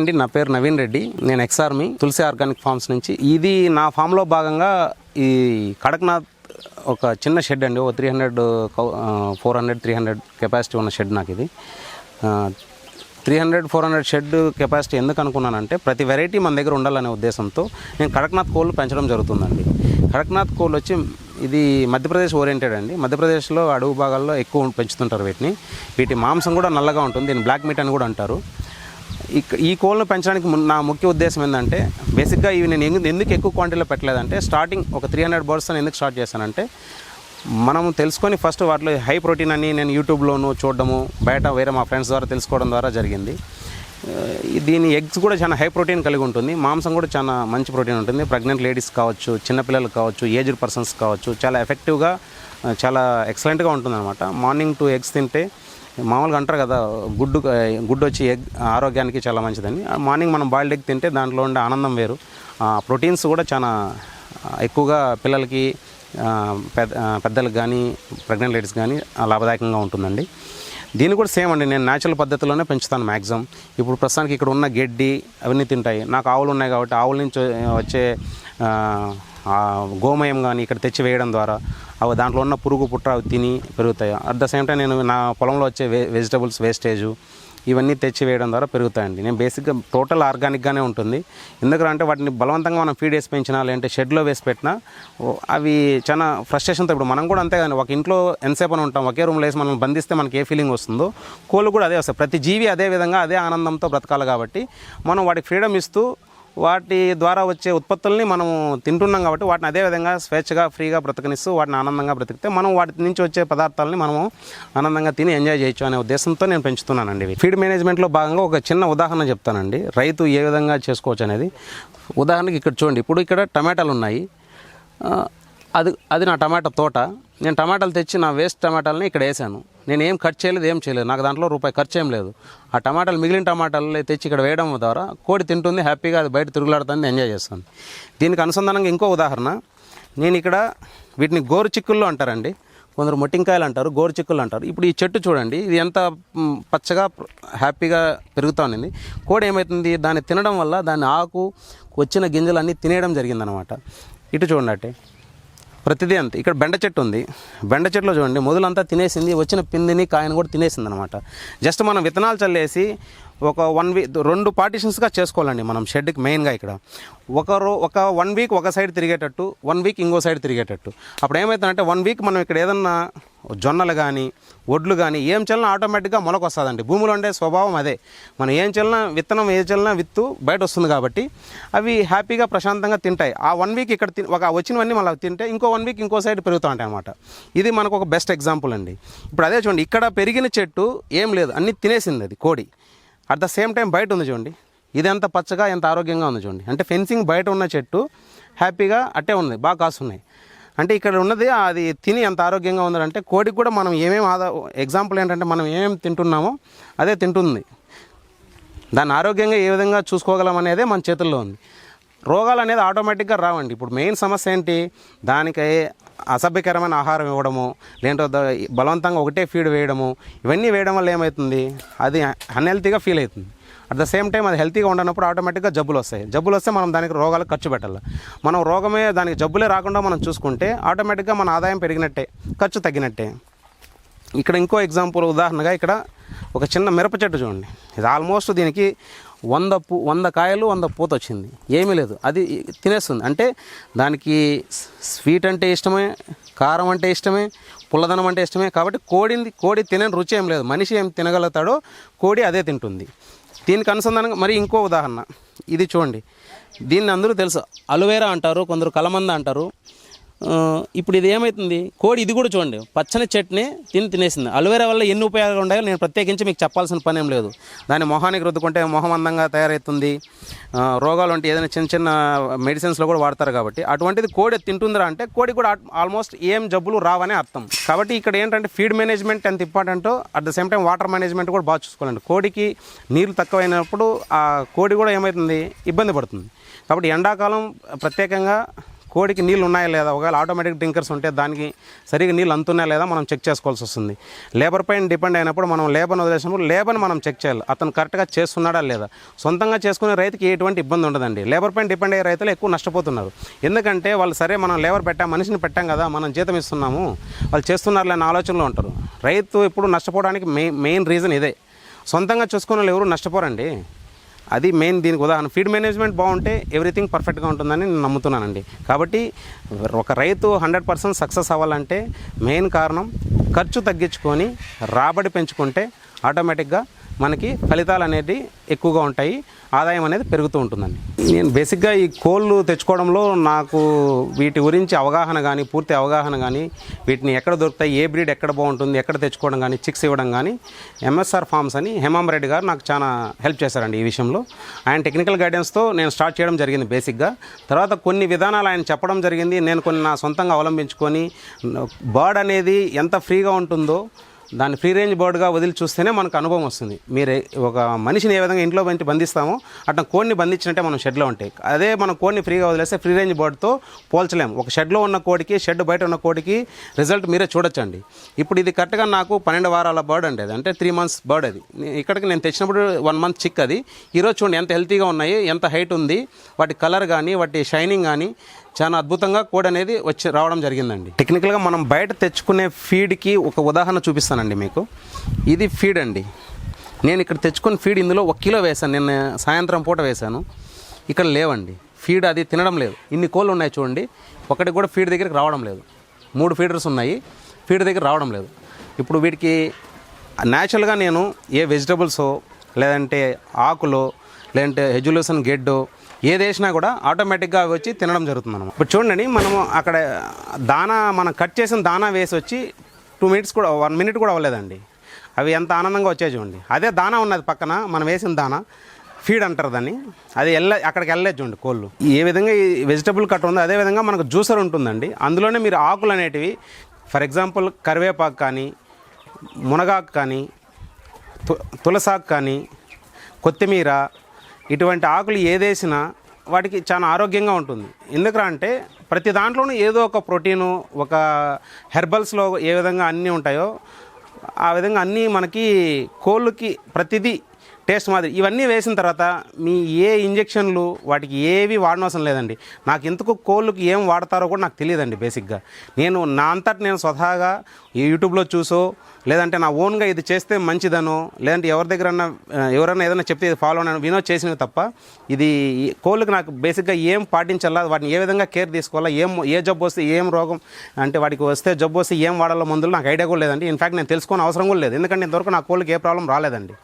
అండి నా పేరు నవీన్ రెడ్డి. నేను ex army Tulasi organic farms నుంచి. ఇది నా ఫామ్లో భాగంగా ఈ కడక్నాథ్ ఒక చిన్న షెడ్ అండి. ఒక three hundred four hundred three hundred capacity ఉన్న షెడ్ నాకు ఇది three hundred four hundred shed capacity ఎందుకు అనుకున్నానంటే ప్రతి వెరైటీ మన దగ్గర ఉండాలనే ఉద్దేశంతో నేను కడక్నాథ్ కోళ్ళు పెంచడం జరుగుతుందండి. కడక్నాథ్ కోళ్ళు వచ్చి ఇది మధ్యప్రదేశ్ ఓరియంటెడ్ అండి. మధ్యప్రదేశ్లో అడవి భాగాల్లో ఎక్కువ పెంచుతుంటారు వీటిని. వీటి మాంసం కూడా నల్లగా ఉంటుంది. దీన్ని బ్లాక్ మీట్ అని కూడా అంటారు. ఈ కోళ్ళను పెంచడానికి నా ముఖ్య ఉద్దేశం ఏంటంటే బేసిక్గా ఇవి నేను ఎందు- ఎందుకు ఎక్కువ క్వాంటిటీలో పెట్టలేదంటే స్టార్టింగ్ ఒక త్రీ హండ్రెడ్ బర్డ్స్ అని ఎందుకు స్టార్ట్ చేశానంటే మనం తెలుసుకొని ఫస్ట్ వాటిలో హై ప్రోటీన్ అని నేను యూట్యూబ్లోనూ చూడడము బయట వేరే మా ఫ్రెండ్స్ ద్వారా తెలుసుకోవడం ద్వారా జరిగింది. దీని ఎగ్స్ కూడా చాలా హై ప్రోటీన్ కలిగి ఉంటుంది మాంసం కూడా చాలా మంచి ప్రోటీన్ ఉంటుంది ప్రెగ్నెంట్ లేడీస్ కావచ్చు చిన్నపిల్లలు కావచ్చు ఏజ్డ్ పర్సన్స్ కావచ్చు చాలా ఎఫెక్టివ్గా చాలా ఎక్సలెంట్గా ఉంటుంది అనమాట మార్నింగ్ టూ ఎగ్స్ తింటే మామూలుగా అంటారు కదా గుడ్డు గుడ్డు వచ్చి ఎగ్ ఆరోగ్యానికి చాలా మంచిదని. మార్నింగ్ మనం బాయిల్డ్ ఎగ్ తింటే దాంట్లో ఉండే ఆనందం వేరు. ప్రోటీన్స్ కూడా చాలా ఎక్కువగా పిల్లలకి పెద్ద పెద్దలకు కానీ ప్రెగ్నెంట్ లేడీస్ కానీ లాభదాయకంగా ఉంటుందండి. దీన్ని కూడా సేమ్ అండి నేను న్యాచురల్ పద్ధతిలోనే పెంచుతాను మ్యాక్సిమం ఇప్పుడు ప్రస్తుతానికి ఇక్కడ ఉన్న గడ్డి అవన్నీ తింటాయి. నాకు ఆవులు ఉన్నాయి కాబట్టి ఆవుల నుంచి వచ్చే గోమయం కానీ ఇక్కడ తెచ్చి వేయడం ద్వారా అవి దాంట్లో ఉన్న పురుగు పుట్ర అవి తిని పెరుగుతాయి. అట్ ద సేమ్ టైం నేను నా పొలంలో వచ్చే వే వెజిటబుల్స్ వేస్టేజు ఇవన్నీ తెచ్చి వేయడం ద్వారా పెరుగుతాయండి. నేను బేసిక్గా టోటల్ ఆర్గానిక్గానే ఉంటుంది. ఎందుకంటే వాటిని బలవంతంగా మనం ఫీడ్ వేసి పెంచినా లేదంటే షెడ్లో వేసి పెట్టినా అవి చాలా ఫ్రస్ట్రేషన్తో ఇప్పుడు మనం కూడా అంతే కానీ ఒక ఇంట్లో ఎంతసేపు అని ఉంటాం ఒకే రూమ్లో వేసి మనం బంధిస్తే మనకి ఏ ఫీలింగ్ వస్తుందో కోళ్ళు కూడా అదే వస్తాయి. ప్రతి జీవి అదే విధంగా అదే ఆనందంతో బ్రతకాలి కాబట్టి మనం వాటికి ఫ్రీడమ్ ఇస్తూ వాటి ద్వారా వచ్చే ఉత్పత్తుల్ని మనం తింటున్నాం కాబట్టి వాటిని అదే విధంగా స్వేచ్ఛగా ఫ్రీగా బ్రతకనిస్తూ వాటిని ఆనందంగా బ్రతికితే మనం వాటి నుంచి వచ్చే పదార్థాలని మనము ఆనందంగా తిని ఎంజాయ్ చేయొచ్చు అనే ఉద్దేశంతో నేను పెంచుతున్నానండి ఫీడ్ మేనేజ్మెంట్లో భాగంగా ఒక చిన్న ఉదాహరణ చెప్తానండి. రైతు ఏ విధంగా చేసుకోవచ్చు అనేది. ఉదాహరణకి ఇక్కడ చూడండి. ఇప్పుడు ఇక్కడ టమాటాలు ఉన్నాయి అది అది నా టమాటా తోట. నేను టమాటాలు తెచ్చి నా వేస్ట్ టమాటాలని ఇక్కడ వేసాను నేను ఏం ఖర్చు చేయలేదు ఏం చేయలేదు. నాకు దాంట్లో రూపాయి ఖర్చు ఏం లేదు. ఆ టమాటాలు మిగిలిన టమాటాలు తెచ్చి ఇక్కడ వేయడం ద్వారా కోడి తింటుంది హ్యాపీగా అది బయట తిరుగులాడుతుంది ఎంజాయ్ చేస్తుంది. దీనికి అనుసంధానంగా ఇంకో ఉదాహరణ. నేను ఇక్కడ వీటిని గోరు చిక్కుల్లో అంటారండి. కొందరు మొట్టింకాయలు అంటారు గోరు చిక్కులు అంటారు. ఇప్పుడు ఈ చెట్టు చూడండి ఇది ఎంత పచ్చగా హ్యాపీగా పెరుగుతూ ఉంది కోడి ఏమవుతుంది దాన్ని తినడం వల్ల దాని ఆకు వచ్చిన గింజలన్నీ తినేయడం జరిగిందనమాట. ఇటు చూడండి ప్రతిదీ అంత. ఇక్కడ బెండ చెట్టు ఉంది. బెండ చెట్టులో చూడండి మొదలంతా తినేసింది వచ్చిన పిందిని కాయను కూడా తినేసింది అనమాట జస్ట్ మనం విత్తనాలు చల్లేసి ఒక వన్ వీక్ రెండు పార్టీషన్స్గా చేసుకోవాలండి మనం షెడ్కి మెయిన్గా ఇక్కడ. ఒక రో ఒక వన్ వీక్ ఒక సైడ్ తిరిగేటట్టు వన్ వీక్ ఇంకో సైడ్ తిరిగేటట్టు. అప్పుడు ఏమవుతుందంటే వన్ వీక్ మనం ఇక్కడ ఏదన్నా జొన్నలు కానీ ఒడ్లు కానీ ఏం చల్లినా ఆటోమేటిక్గా మొలక వస్తుందండి. భూమిలో ఉండే స్వభావం అదే. మనం ఏం చల్లినా విత్తనం ఏ చల్లినా విత్తు బయట వస్తుంది కాబట్టి అవి హ్యాపీగా ప్రశాంతంగా తింటాయి. ఆ వన్ వీక్ ఇక్కడ ఒక వచ్చినవన్నీ మళ్ళీ తింటే ఇంకో వన్ వీక్ ఇంకో సైడ్ పెరుగుతూ ఉంటాయి అనమాట ఇది మనకు ఒక బెస్ట్ ఎగ్జాంపుల్ అండి. ఇప్పుడు అదే చూడండి ఇక్కడ పెరిగిన చెట్టు ఏం లేదు అన్నీ తినేసింది అది కోడి. అట్ ద సేమ్ టైం బయట ఉంది చూడండి. ఇది ఎంత పచ్చగా ఎంత ఆరోగ్యంగా ఉంది చూడండి. అంటే ఫెన్సింగ్ బయట ఉన్న చెట్టు హ్యాపీగా అట్టే ఉంది బాగా కాస్తున్నాయి అంటే ఇక్కడ ఉన్నది అది తిని ఎంత ఆరోగ్యంగా ఉందంటే కోడికి కూడా మనం ఏమేమి ఆదా ఎగ్జాంపుల్ ఏంటంటే మనం ఏమేమి తింటున్నామో అదే తింటుంది. దాన్ని ఆరోగ్యంగా ఏ విధంగా చూసుకోగలం అనేదే మన చేతుల్లో ఉంది. రోగాలు అనేది ఆటోమేటిక్గా రావండి. ఇప్పుడు మెయిన్ సమస్య ఏంటి? దానికి అసభ్యకరమైన ఆహారం ఇవ్వడము లేదంటే బలవంతంగా ఒకటే ఫీడ్ వేయడము ఇవన్నీ వేయడం వల్ల ఏమవుతుంది అది అన్హెల్తీగా ఫీల్ అవుతుంది. అట్ ద సేమ్ టైం అది హెల్తీగా ఉండనప్పుడు ఆటోమేటిక్గా జబ్బులు వస్తాయి. జబ్బులు వస్తే మనం దానికి రోగాలు ఖర్చు పెట్టాలి. మనం రోగమే దానికి జబ్బులే రాకుండా మనం చూసుకుంటే ఆటోమేటిక్గా మన ఆదాయం పెరిగినట్టే ఖర్చు తగ్గినట్టే. ఇక్కడ ఇంకో ఎగ్జాంపుల్ ఉదాహరణగా ఇక్కడ ఒక చిన్న మిరప చెట్టు చూడండి. ఇది ఆల్మోస్ట్ దీనికి వంద పూ వంద కాయలు వంద పూత వచ్చింది. ఏమీ లేదు. అది తినేస్తుంది. అంటే దానికి స్వీట్ అంటే ఇష్టమే కారం అంటే ఇష్టమే పుల్లదనం అంటే ఇష్టమే. కాబట్టి కోడింది కోడి తినని రుచి ఏం లేదు. మనిషి ఏం తినగలుగుతాడో కోడి అదే తింటుంది. దీనికి అనుసంధానంగా మరి ఇంకో ఉదాహరణ. ఇది చూడండి. దీన్ని అందరూ తెలుసు. అలువేరా అంటారు కొందరు కలమంద అంటారు. ఇప్పుడు ఇది ఏమవుతుంది కోడి ఇది కూడా చూడండి. పచ్చని చట్నీ తిని తినేసింది. అలోవెరా వల్ల ఎన్ని ఉపయోగాలు ఉన్నాయో నేను ప్రత్యేకించి మీకు చెప్పాల్సిన పని ఏం లేదు. దాన్ని మొహానికి రుద్దుకుంటే మొహం అందంగా తయారవుతుంది రోగాలు అంటే ఏదైనా చిన్న చిన్న మెడిసిన్స్లో కూడా వాడతారు కాబట్టి. అటువంటిది కోడి తింటుందిరా అంటే కోడి కూడా ఆల్మోస్ట్ ఏం జబ్బులు రావనే అర్థం. కాబట్టి ఇక్కడ ఏంటంటే ఫీడ్ మేనేజ్మెంట్ ఎంత ఇంపార్టెంటో at the same time water management కూడా బాగా చూసుకోవాలండి. కోడికి నీళ్ళు తక్కువైనప్పుడు ఆ కోడి కూడా ఏమవుతుంది ఇబ్బంది పడుతుంది. కాబట్టి ఎండాకాలం ప్రత్యేకంగా కోడికి నీళ్ళు ఉన్నాయా లేదా? ఒకవేళ ఆటోమేటిక్ డ్రింకర్స్ ఉంటే దానికి సరిగా నీళ్ళు అందుతున్నాయా లేదా మనం చెక్ చేసుకోవాల్సి వస్తుంది. లేబర్ పైన డిపెండ్ అయినప్పుడు మనం లేబర్ని వదిలేసినప్పుడు లేబర్ని మనం చెక్ చేయాలి. అతను కరెక్ట్గా చేస్తున్నాడా లేదా? సొంతంగా చేసుకునే రైతుకి ఎటువంటి ఇబ్బంది ఉండదండి. లేబర్ పైన డిపెండ్ అయ్యే రైతులు ఎక్కువ నష్టపోతున్నారు. ఎందుకంటే వాళ్ళు సరే మనం లేబర్ పెట్టాం మనిషిని పెట్టాం కదా మనం జీతం ఇస్తున్నాము వాళ్ళు చేస్తున్నారు అనే ఆలోచనలో ఉంటారు. రైతు ఇప్పుడు నష్టపోవడానికి మెయిన్ మెయిన్ రీజన్ ఇదే. సొంతంగా చూసుకున్న వాళ్ళు ఎవరు నష్టపోరండి. అది మెయిన్ దీనికి ఉదాహరణ. ఫీడ్ మేనేజ్మెంట్ బాగుంటే ఎవ్రీథింగ్ పర్ఫెక్ట్గా ఉంటుందని నేను నమ్ముతున్నానండి. కాబట్టి ఒక రైతు హండ్రెడ్ పర్సెంట్ సక్సెస్ అవ్వాలంటే మెయిన్ కారణం ఖర్చు తగ్గించుకొని రాబడి పెంచుకుంటే ఆటోమేటిక్గా మనకి ఫలితాలు అనేది ఎక్కువగా ఉంటాయి. ఆదాయం అనేది పెరుగుతూ ఉంటుందండి. నేను బేసిక్గా ఈ కోళ్ళు తెచ్చుకోవడంలో నాకు వీటి గురించి అవగాహన కానీ పూర్తి అవగాహన కానీ వీటిని ఎక్కడ దొరుకుతాయి ఏ బ్రీడ్ ఎక్కడ బాగుంటుంది ఎక్కడ తెచ్చుకోవడం కానీ చిక్స్ ఇవ్వడం కానీ ఎంఎస్ఆర్ ఫార్మ్స్ అని హేమాం రెడ్డి గారు నాకు చాలా హెల్ప్ చేశారండి ఈ విషయంలో. ఆయన టెక్నికల్ గైడెన్స్తో నేను స్టార్ట్ చేయడం జరిగింది బేసిక్గా. తర్వాత కొన్ని విధానాలు ఆయన చెప్పడం జరిగింది. నేను కొన్ని నా సొంతంగా అవలంబించుకొని బర్డ్ అనేది ఎంత ఫ్రీగా ఉంటుందో దాన్ని ఫ్రీ రేంజ్ బర్డ్గా వదిలి చూస్తేనే మనకు అనుభవం వస్తుంది. మీరు ఒక మనిషిని ఏ విధంగా ఇంట్లో పెంచి బంధిస్తామో అట్లా కోడిని బంధించినట్టే మనం షెడ్లో ఉంటాయి. అదే మనం కోడిని ఫ్రీగా వదిలేస్తే ఫ్రీ రేంజ్ బర్డ్తో పోల్చలేము. ఒక షెడ్లో ఉన్న కోడికి షెడ్ బయట ఉన్న కోడికి రిజల్ట్ మీరే చూడొచ్చండి. ఇప్పుడు ఇది కరెక్ట్గా నాకు పన్నెండు వారాల బర్డ్ అండి అది. అంటే త్రీ మంత్స్ బర్డ్ అది. ఇక్కడికి నేను తెచ్చినప్పుడు వన్ మంత్ చిక్ అది. ఈరోజు చూడండి ఎంత హెల్తీగా ఉన్నాయి ఎంత హైట్ ఉంది. వాటి కలర్ కానీ వాటి షైనింగ్ కానీ చాలా అద్భుతంగా కోడ్ అనేది వచ్చి రావడం జరిగిందండి. టెక్నికల్గా మనం బయట తెచ్చుకునే ఫీడ్కి ఒక ఉదాహరణ చూపిస్తానండి మీకు. ఇది ఫీడ్ అండి. నేను ఇక్కడ తెచ్చుకున్న ఫీడ్ ఇందులో ఒక కిలో వేశాను. నిన్న సాయంత్రం పూట వేశాను. ఇక్కడ లేవండి. ఫీడ్ అది తినడం లేదు. ఇన్ని కోళ్ళు ఉన్నాయి చూడండి. ఒకటి కూడా ఫీడ్ దగ్గరికి రావడం లేదు. మూడు ఫీడర్స్ ఉన్నాయి. ఫీడ్ దగ్గర రావడం లేదు. ఇప్పుడు వీటికి న్యాచురల్గా నేను ఏ వెజిటబుల్సో లేదంటే ఆకులో లేదంటే ఎడ్యులేషన్ గెడ్డో ఏది వేసినా కూడా ఆటోమేటిక్గా అవి వచ్చి తినడం జరుగుతుంది అనమాట ఇప్పుడు చూడండి మనము అక్కడ దానా మనం కట్ చేసిన దానా వేసి వచ్చి టూ మినిట్స్ కూడా వన్ మినిట్ కూడా అవ్వలేదండి. అవి ఎంత ఆనందంగా వచ్చాయి చూడండి. అదే దానా ఉన్నది పక్కన మనం వేసిన దానా ఫీడ్ అంటారు దాన్ని. అది వెళ్ళ అక్కడికి వెళ్ళలేదు చూడండి కోళ్ళు. ఏ విధంగా ఈ వెజిటబుల్ కట్ ఉందో అదే విధంగా మనకు జ్యూసర్ ఉంటుందండి. అందులోనే మీరు ఆకులు అనేటివి ఫర్ ఎగ్జాంపుల్ కరివేపాకు కానీ మునగాకు కానీ తు తులసాకు కానీ కొత్తిమీర ఇటువంటి ఆకులు ఏదేసినా వాటికి చాలా ఆరోగ్యంగా ఉంటుంది. ఎందుకరా అంటే ప్రతి దాంట్లోనూ ఏదో ఒక ప్రోటీను ఒక హెర్బల్స్లో ఏ విధంగా అన్నీ ఉంటాయో ఆ విధంగా అన్నీ మనకి కోళ్ళకి ప్రతిదీ టేస్ట్ మాదిరి. ఇవన్నీ వేసిన తర్వాత మీ ఏ ఇంజెక్షన్లు వాటికి ఏవి వాడనవసరం లేదండి. నాకు ఎందుకు కోళ్ళకి ఏం వాడతారో కూడా నాకు తెలియదండి బేసిక్గా. నేను నా అంతటి నేను స్వతహాగా ఈ యూట్యూబ్లో చూసో లేదంటే నా ఓన్గా ఇది చేస్తే మంచిదనో లేదంటే ఎవరి దగ్గర ఎవరైనా ఏదైనా చెప్తే ఇది ఫాలో అని వినో చేసినవి తప్ప ఇది ఈ కోళ్ళకి నాకు బేసిక్గా ఏం పాటించాలా వాటిని ఏ విధంగా కేర్ తీసుకోవాలా ఏం ఏ జబ్బు వస్తే ఏం రోగం అంటే వాటికి వస్తే జబ్బు వస్తే ఏం వాడాలో మందులు నాకు ఐడియా కూడా లేదండి. ఇన్ఫ్యాక్ట్ నేను తెలుసుకోని అవసరం కూడా లేదు. ఎందుకంటే ఇంతవరకు నా కోళ్ళకి ఏ ప్రాబ్లం రాలేదండి.